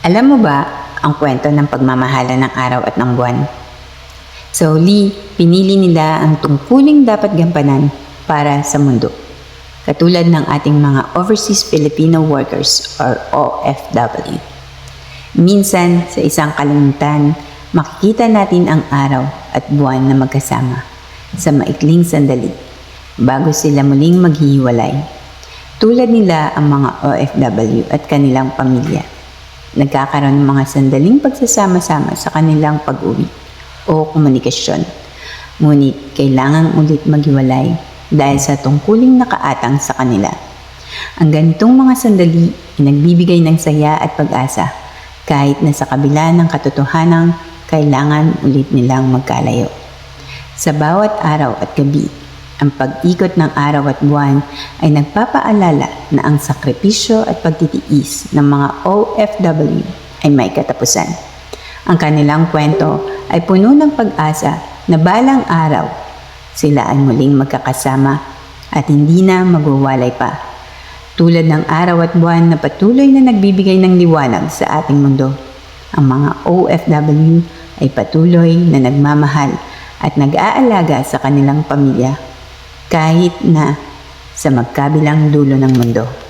Alam mo ba ang kwento ng pagmamahala ng araw at ng buwan? Sa huli, pinili nila ang tungkuling dapat gampanan para sa mundo. Katulad ng ating mga Overseas Filipino Workers or OFW. Minsan, sa isang kalimitan, makikita natin ang araw at buwan na magkasama sa maikling sandali bago sila muling maghihiwalay. Tulad nila ang mga OFW at kanilang pamilya. Nagkakaroon ng mga sandaling pagsasama-sama sa kanilang pag-uwi o komunikasyon. Ngunit kailangan ulit maghiwalay dahil sa tungkuling nakaatang sa kanila. Ang ganitong mga sandali ay nagbibigay ng saya at pag-asa kahit na sa kabila ng katotohanang kailangan ulit nilang magkalayo. Sa bawat araw at gabi, ang pag-ikot ng araw at buwan ay nagpapaalala na ang sakripisyo at pagtitiis ng mga OFW ay may katapusan. Ang kanilang kwento ay puno ng pag-asa na balang araw sila ay muling magkakasama at hindi na magwawalay pa. Tulad ng araw at buwan na patuloy na nagbibigay ng liwanag sa ating mundo, ang mga OFW ay patuloy na nagmamahal at nag-aalaga sa kanilang pamilya kahit na sa magkabilang dulo ng mundo.